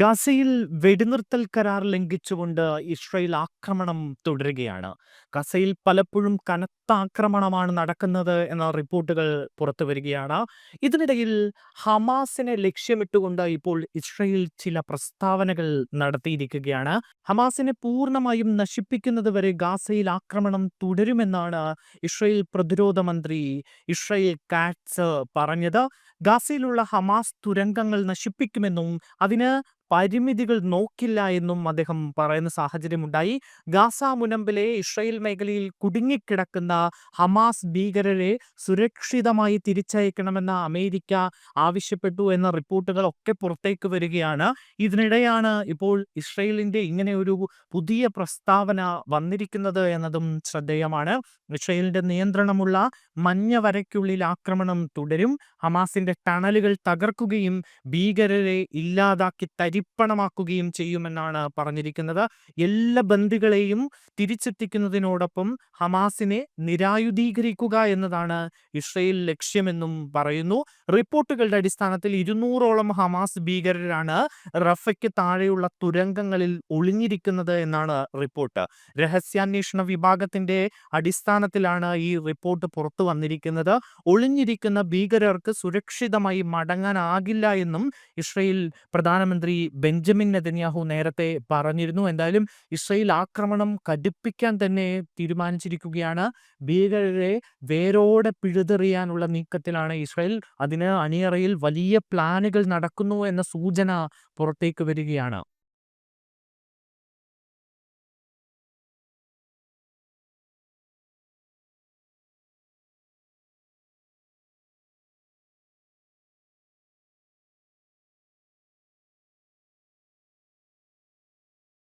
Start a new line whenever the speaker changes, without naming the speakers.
ഗസയിൽ വെടിനിർത്തൽ കരാർ ലംഘിച്ചുകൊണ്ട് ഇസ്രയേൽ ആക്രമണം തുടരുകയാണ്. ഗസയിൽ പലപ്പോഴും കനത്ത ആക്രമണമാണ് നടക്കുന്നത് എന്ന റിപ്പോർട്ടുകൾ പുറത്തു വരികയാണ്. ഇതിനിടയിൽ ഹമാസിനെ ലക്ഷ്യമിട്ടുകൊണ്ട് ഇപ്പോൾ ഇസ്രയേൽ ചില പ്രസ്താവനകൾ നടത്തിയിരിക്കുകയാണ്. ഹമാസിനെ പൂർണമായും നശിപ്പിക്കുന്നത് വരെ ഗാസയിൽ ആക്രമണം തുടരുമെന്നാണ് ഇസ്രയേൽ പ്രതിരോധ മന്ത്രി ഇസ്രയേൽ കാറ്റ്സ് പറഞ്ഞത്. ഗാസയിലുള്ള ഹമാസ് തുരങ്കങ്ങൾ നശിപ്പിക്കുമെന്നും അതിന് പരിമിതികൾ നോക്കില്ല എന്നും അദ്ദേഹം പറയുന്ന സാഹചര്യമുണ്ടായി. ഗാസ മുനമ്പിലെ ഇസ്രയേൽ മേഖലയിൽ കുടുങ്ങിക്കിടക്കുന്ന ഹമാസ് ഭീകരരെ സുരക്ഷിതമായി തിരിച്ചയക്കണമെന്ന് അമേരിക്ക ആവശ്യപ്പെട്ടു എന്ന റിപ്പോർട്ടുകൾ ഒക്കെ പുറത്തേക്ക് വരികയാണ്. ഇതിനിടെയാണ് ഇപ്പോൾ ഇസ്രയേലിന്റെ ഇങ്ങനെ ഒരു പുതിയ പ്രസ്താവന വന്നിരിക്കുന്നത് എന്നതും ശ്രദ്ധേയമാണ്. ഇസ്രയേലിന്റെ നിയന്ത്രണമുള്ള മഞ്ഞ വരയ്ക്കുള്ളിൽ ആക്രമണം തുടരും. ഹമാസിന്റെ ടണലുകൾ തകർക്കുകയും ഭീകരരെ ഇല്ലാതാക്കി തരിപ്പണമാക്കുകയും ചെയ്യുമെന്നാണ് പറഞ്ഞിരിക്കുന്നത്. എല്ലാ ബന്ദികളെയും തിരിച്ചെത്തിക്കുന്നതിനോടൊപ്പം ഹമാസിനെ നിരായുധീകരിക്കുക എന്നതാണ് ഇസ്രയേൽ ലക്ഷ്യമെന്നും പറയുന്നു. റിപ്പോർട്ടുകളുടെ അടിസ്ഥാനത്തിൽ ഇരുന്നൂറോളം ഹമാസ് ഭീകരരാണ് റഫയ്ക്ക് താഴെയുള്ള തുരങ്കങ്ങളിൽ ഒളിഞ്ഞിരിക്കുന്നത് എന്നാണ് റിപ്പോർട്ട്. രഹസ്യാന്വേഷണ വിഭാഗത്തിന്റെ അടിസ്ഥാനത്തിലാണ് ഈ റിപ്പോർട്ട് പുറത്തു വന്നിരിക്കുന്നത്. ഒളിഞ്ഞിരിക്കുന്ന ഭീകരർക്ക് സുരക്ഷിതമായി മടങ്ങാനാകില്ല എന്നും ഇസ്രയേൽ പ്രധാനമന്ത്രി ബെഞ്ചമിൻ നെതന്യാഹു നേരത്തെ പറഞ്ഞിരുന്നു. എന്തായാലും ഇസ്രയേൽ ആക്രമണം കടുപ്പിക്കാൻ തന്നെ തീരുമാനിച്ചിരിക്കുകയാണ്. ഭീകരരെ വേരോടെ പിഴുതെറിയാനുള്ള നീക്കത്തിലാണ് ഇസ്രയേൽ. അതിന് അണിയറയിൽ വലിയ പ്ലാനുകൾ നടക്കുന്നു എന്ന സൂചന പുറത്തേക്ക് വരികയാണ്.